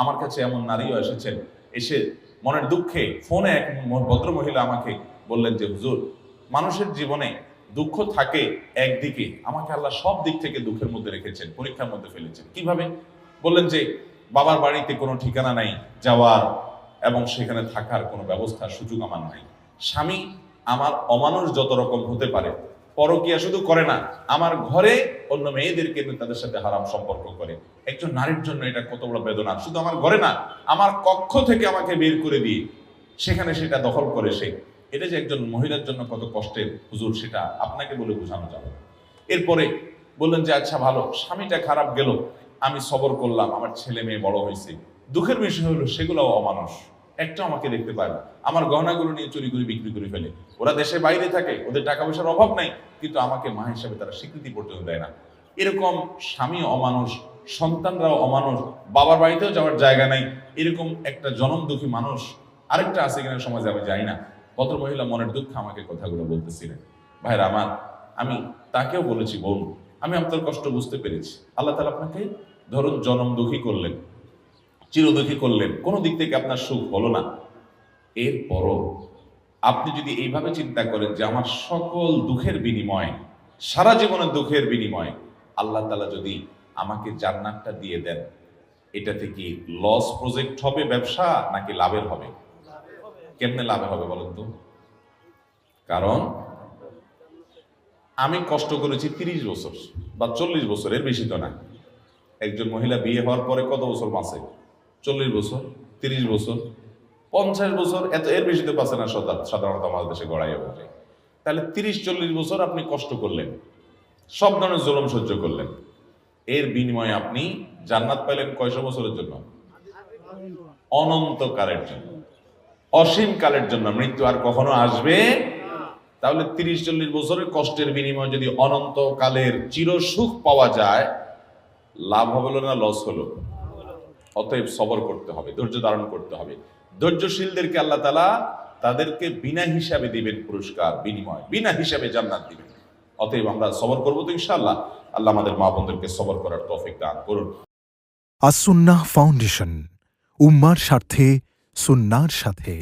আমার কাছে এমন নারীও এসেছেন। এসে মনের দুঃখে ফোনে এক ম- ভদ্র মহিলা আমাকে বললেন যে, হুজুর, মানুষের জীবনে দুঃখ থাকে একদিকে। আমাকে আল্লাহ সব দিক থেকে দুঃখের মধ্যে রেখেছেন, পরীক্ষার মধ্যে ফেলেছেন। কীভাবে? বললেন যে, বাবার বাড়িতে কোনো ঠিকানা নাই, যাওয়ার এবং সেখানে থাকার কোনো ব্যবস্থা, সুযোগ আমার নাই। স্বামী আমার অমানুষ যত রকম হতে পারে পরকিয়া শুধু করে না, আমার ঘরে অন্য মেয়েদেরকে তাদের সাথে হারাম সম্পর্ক করে। একজন নারীর জন্য এটা কত বড় বেদনা। শুধু আমার ঘরে না, আমার কক্ষ থেকে আমাকে বের করে দিয়ে সেখানে সেটা দখল করে সে। এটা যে একজন মহিলার জন্য কত কষ্টের হুজুর, সেটা আপনাকে বলে বোঝানো যাবে এরপরে বললেন যে আচ্ছা ভালো, স্বামীটা খারাপ গেল, আমি সবর করলাম, আমার ছেলে মেয়ে বড় হয়েছে। দুঃখের বিষয় হলো, সেগুলোও অমানুষ। একটা আমাকে দেখতে পায় না। আমার গহনাগুলো নিয়ে চুরি করে বিক্রি করে ফেলে। ওরা দেশে বাইরে থাকে, ওদের টাকা পয়সার অভাব নাই, কিন্তু আমাকে মা হিসাবে তারা স্বীকৃতি পর্যন্ত দেয় না। এরকম স্বামী অমানুষ, সন্তানরাও অমানুষ, বাবার বাড়িতেও যাওয়ার জায়গা নাই, এরকম একটা জনম দুঃখী মানুষ আরেকটা আছে কিনা সমাজে আমি যাই না। ভদ্র মহিলা মনের দুঃখ আমাকে কথাগুলো বলতেছিলেন, ভাইরা, আমার, আমি তাকেও বলেছি, বোন, আমি আপনার কষ্ট বুঝতে পেরেছি। আল্লাহ তালা আপনাকে ধরুন জনম দুঃখী করলেন। চিরদুখী করলেন। কোনো দিক থেকে আপনার সুখ হলো না। এরপরও আপনি যদি এইভাবে চিন্তা করেন যে আমার সকল দুঃখের বিনিময়, সারা জীবনের দুঃখের বিনিময়, আল্লাহ তালা যদি আমাকে জান্নাতটা দিয়ে দেন, এটা থেকে লস প্রজেক্ট হবে ব্যবসা নাকি লাভের হবে? কেমনে লাভে হবে বলেন তো? কারণ আমি কষ্ট করেছি তিরিশ বছর বা চল্লিশ বছর এর বেশি তো না। একজন মহিলা বিয়ে হওয়ার পরে কত বছর বাঁচে? চল্লিশ বছর, তিরিশ বছর, পঞ্চাশ বছর, এত এর বেশি তো পাচ্ছে না সাধারণত আমাদের দেশে গড়াই অনুযায়ী তাহলে তিরিশ, চল্লিশ বছর আপনি কষ্ট করলেন, সব ধরনের জলম সহ্য করলেন। এর বিনিময়ে আপনি জান্নাত পাইলেন কয়শো বছরের জন্য? অনন্তকালের জন্য। অসীম কালের জন্য। মৃত্যু আর কখনো আসবে তাহলে তিরিশ, চল্লিশ বছরের কষ্টের বিনিময়ে যদি অনন্ত কালের চিরসুখ পাওয়া যায়, লাভ হলো না, লস হলো। অতএব সবর করতে হবে, ধৈর্য ধারণ করতে হবে। ধৈর্যশীলদেরকে আল্লাহ তালা তাদেরকে বিনা হিসাবে দিবেন পুরস্কার, বিনিময়, বিনা হিসাবে জান্নাত দিবেন। অতএব আমরা সবর করব তো ইনশাআল্লাহ। আল্লাহ আমাদের মা বোনদেরকে সবর করার তফিক দান করুন। আসুন্না ফাউন্ডেশন, উম্মার স্বার্থে, সুন্নার সাথে।